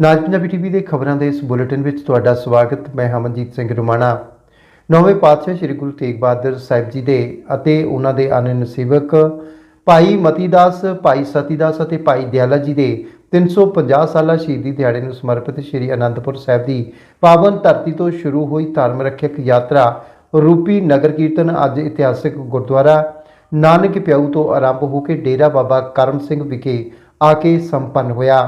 ਨਾਜ Punjabi TV ਦੇ ਖਬਰਾਂ ਦੇ ਇਸ ਬੁਲੇਟਿਨ ਵਿੱਚ ਤੁਹਾਡਾ ਸਵਾਗਤ। ਮੈਂ ਹਮਨਜੀਤ ਸਿੰਘ ਰੁਮਾਣਾ। ਨੌਵੇਂ ਪਾਤਸ਼ਾਹ ਸ੍ਰੀ ਗੁਰੂ ਤੇਗ ਬਹਾਦਰ ਸਾਹਿਬ ਜੀ ਦੇ ਅਤੇ ਉਹਨਾਂ ਦੇ ਅਨੰਨ ਸੇਵਕ ਭਾਈ ਮਤੀਦਾਸ, ਭਾਈ ਸਤੀਦਾਸ ਅਤੇ ਭਾਈ ਦਿਆਲਾ ਜੀ ਦੇ 350 ਸਾਲਾ ਸ਼ਹੀਦੀ ਦਿਹਾੜੇ ਨੂੰ ਸਮਰਪਿਤ ਸ੍ਰੀ ਅਨੰਦਪੁਰ ਸਾਹਿਬ ਦੀ ਪਾਵਨ ਧਰਤੀ ਤੋਂ ਸ਼ੁਰੂ ਹੋਈ ਧਰਮ ਰੱਖਿਅਕ ਯਾਤਰਾ ਰੂਪੀ ਨਗਰ ਕੀਰਤਨ ਅੱਜ ਇਤਿਹਾਸਿਕ ਗੁਰਦੁਆਰਾ ਨਾਨਕ ਪਿਆਊ ਤੋਂ ਆਰੰਭ ਹੋ ਕੇ ਡੇਰਾ ਬਾਬਾ ਕਰਮ ਸਿੰਘ ਵਿਖੇ ਆ ਕੇ ਸੰਪੰਨ ਹੋਇਆ।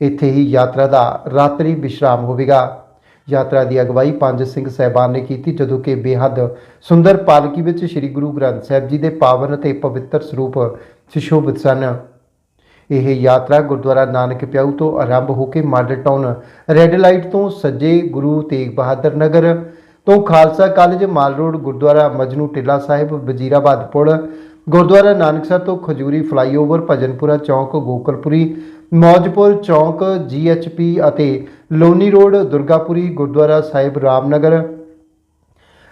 ਇੱਥੇ ਹੀ ਯਾਤਰਾ ਦਾ ਰਾਤਰੀ ਵਿਸ਼ਰਾਮ ਹੋਵੇਗਾ। ਯਾਤਰਾ ਦੀ ਅਗਵਾਈ ਪੰਜ ਸਿੰਘ ਸਹਿਬਾਨ ਨੇ ਕੀਤੀ, ਜਦੋਂ ਕਿ ਬੇਹੱਦ ਸੁੰਦਰ ਪਾਲਕੀ ਵਿੱਚ ਸ੍ਰੀ ਗੁਰੂ ਗ੍ਰੰਥ ਸਾਹਿਬ ਜੀ ਦੇ ਪਾਵਨ ਅਤੇ ਪਵਿੱਤਰ ਸਰੂਪ ਸੁਸ਼ੋਭਿਤ ਸਨ। ਇਹ ਯਾਤਰਾ ਗੁਰਦੁਆਰਾ ਨਾਨਕ ਪਿਆਊ ਤੋਂ ਆਰੰਭ ਹੋ ਕੇ ਮਾਡਲ ਟਾਊਨ, ਰੈੱਡ ਲਾਈਟ ਤੋਂ ਸੱਜੇ ਗੁਰੂ ਤੇਗ ਬਹਾਦਰ ਨਗਰ ਤੋਂ ਖਾਲਸਾ ਕਾਲਜ, ਮਾਲ ਰੋਡ, ਗੁਰਦੁਆਰਾ ਮਜਨੂ ਟਿੱਲਾ ਸਾਹਿਬ, ਵਜ਼ੀਰਾਬਾਦ ਪੁਲ ਗੁਰਦੁਆਰਾ ਨਾਨਕਸਰ ਤੋਂ ਖਜੂਰੀ ਫਲਾਈਓਵਰ, ਭਜਨਪੁਰਾ ਚੌਂਕ, ਗੋਕਲਪੁਰੀ, ਮੌਜਪੁਰ ਚੌਂਕ, ਜੀਐਚਪੀ ਅਤੇ ਲੋਨੀ ਰੋਡ, ਦੁਰਗਾਪੁਰੀ, ਗੁਰਦੁਆਰਾ ਸਾਹਿਬ, ਰਾਮਨਗਰ।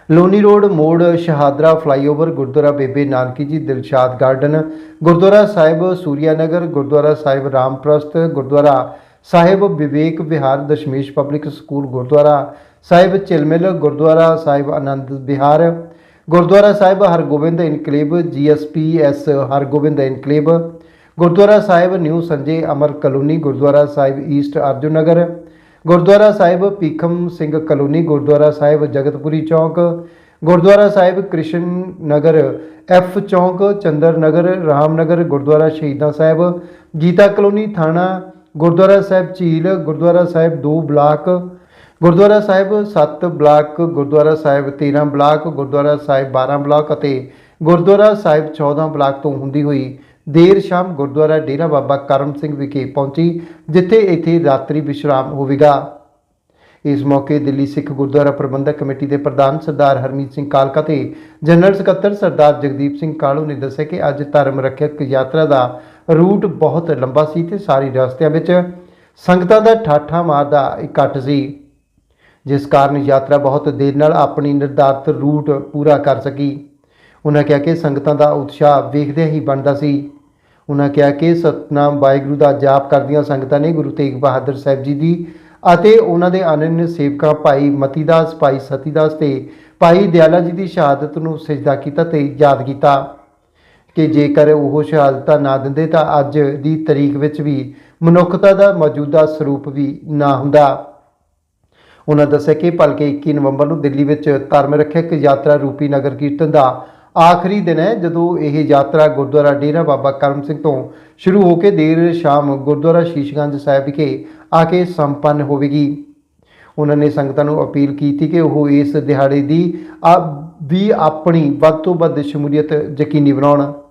ਲੋਨੀ ਰੋਡ, ਮੋੜ, Shahdara flyover, Gurdwara Bebe Nanaki ji, Dilshad Garden. Gurdwara Sahib Suryanagar Gurdwara Sahib Ramprast Gurdwara Sahib, Vivek Vihar, Dashmesh Public School, Gurdwara Sahib Chilmil Gurdwara Sahib, Anand Vihar. Gurdwara Sahib Hargobind Enclave GSPS Hargobind Enclave. Gurdwara Sahib New Sanjay Amar Colony, Gurdwara Sahib East Arjun Nagar. Gurdwara Sahib Pikham Singh Colony, Gurdwara Sahib Jagatpuri Chowk. Gurdwara Sahib Krishan Nagar F Chowk, Chandra Nagar Ramnagar Gurdwara Shaheedan Sahib. Geeta colony ਥਾਣਾ, Gurdwara Sahib Jheel, Gurdwara Sahib 2 block. Gurdwara Sahib 7 block, Gurdwara Sahib 13 block, Gurdwara Sahib 12 block ਅਤੇ ਗੁਰਦੁਆਰਾ ਸਾਹਿਬ 14 block ਤੋਂ ਹੁੰਦੀ ਹੋਈ ਦੇਰ ਸ਼ਾਮ ਗੁਰਦੁਆਰਾ ਡੇਰਾ ਬਾਬਾ ਕਰਮ ਸਿੰਘ ਵਿਖੇ ਪਹੁੰਚੀ, ਜਿੱਥੇ ਇੱਥੇ ਰਾਤਰੀ ਵਿਸ਼ਰਾਮ ਹੋਵੇਗਾ। ਇਸ ਮੌਕੇ ਦਿੱਲੀ ਸਿੱਖ ਗੁਰਦੁਆਰਾ ਪ੍ਰਬੰਧਕ ਕਮੇਟੀ ਦੇ ਪ੍ਰਧਾਨ ਸਰਦਾਰ ਹਰਮੀਤ ਸਿੰਘ ਕਾਲਕਾ ਤੇ ਜਨਰਲ ਸਕੱਤਰ ਸਰਦਾਰ ਜਗਦੀਪ ਸਿੰਘ ਕਾਲੂ ਨੇ ਦੱਸਿਆ ਕਿ ਅੱਜ ਧਰਮ ਰੱਖਿਅਕ ਯਾਤਰਾ ਦਾ ਰੂਟ ਬਹੁਤ ਲੰਬਾ ਸੀ ਤੇ ਸਾਰੀ ਰਸਤਿਆਂ ਵਿੱਚ ਸੰਗਤਾਂ ਦਾ ਠਾਠਾ ਮਾਰਦਾ ਇਕੱਠ ਸੀ। ਜਿਸ ਕਾਰਨ ਯਾਤਰਾ ਬਹੁਤ ਦੇਰ ਨਾਲ ਆਪਣੀ ਨਿਰਧਾਰਤ ਰੂਟ ਪੂਰਾ ਕਰ ਸਕੀ। ਉਹਨਾਂ ਕਿਹਾ ਕਿ ਸੰਗਤਾਂ ਦਾ ਉਤਸ਼ਾਹ ਵੇਖਦਿਆਂ ਹੀ ਬਣਦਾ ਸੀ। ਉਹਨਾਂ ਕਿਹਾ ਕਿ ਸਤਨਾਮ ਵਾਹਿਗੁਰੂ ਦਾ ਜਾਪ ਕਰਦੀਆਂ ਸੰਗਤਾਂ ਨੇ ਗੁਰੂ ਤੇਗ ਬਹਾਦਰ ਸਾਹਿਬ ਜੀ ਦੀ ਅਤੇ ਉਹਨਾਂ ਦੇ ਅਨੰਨ ਸੇਵਕਾਂ ਭਾਈ ਮਤੀਦਾਸ, ਭਾਈ ਸਤੀਦਾਸ ਤੇ ਭਾਈ ਦਿਆਲਾ ਜੀ ਦੀ ਸ਼ਹਾਦਤ ਨੂੰ ਸਜਦਾ ਕੀਤਾ ਤੇ ਯਾਦ ਕੀਤਾ ਕਿ ਜੇਕਰ ਉਹ ਸ਼ਹਾਦਤਾਂ ਨਾ ਦਿੰਦੇ ਤਾਂ ਅੱਜ ਦੀ ਤਰੀਕ ਵਿੱਚ ਵੀ ਮਨੁੱਖਤਾ ਦਾ ਮੌਜੂਦਾ ਸਰੂਪ ਵੀ ਨਾ ਹੁੰਦਾ। ਉਹਨਾਂ ਦੱਸਿਆ ਕਿ ਭਲਕੇ 21 ਨਵੰਬਰ ਨੂੰ ਦਿੱਲੀ ਵਿੱਚ ਧਰਮ ਰੱਖਿਅਕ ਯਾਤਰਾ ਰੂਪੀ ਨਗਰ ਕੀਰਤਨ ਦਾ ਆਖਰੀ ਦਿਨ ਹੈ, ਜਦੋਂ ਇਹ ਯਾਤਰਾ ਗੁਰਦੁਆਰਾ ਡੇਰਾ ਬਾਬਾ ਕਰਮ ਸਿੰਘ ਤੋਂ ਸ਼ੁਰੂ ਹੋ ਕੇ ਦੇਰ ਸ਼ਾਮ ਗੁਰਦੁਆਰਾ ਸ਼ੀਸ਼ਗੰਜ ਸਾਹਿਬ ਵਿਖੇ ਆ ਕੇ ਸੰਪੰਨ ਹੋਵੇਗੀ। ਉਹਨਾਂ ਨੇ ਸੰਗਤਾਂ ਨੂੰ ਅਪੀਲ ਕੀਤੀ ਕਿ ਉਹ ਇਸ ਦਿਹਾੜੇ ਦੀ ਵੀ ਆਪਣੀ ਵੱਧ ਤੋਂ ਵੱਧ ਸ਼ਮੂਲੀਅਤ ਯਕੀਨੀ ਬਣਾਉਣ।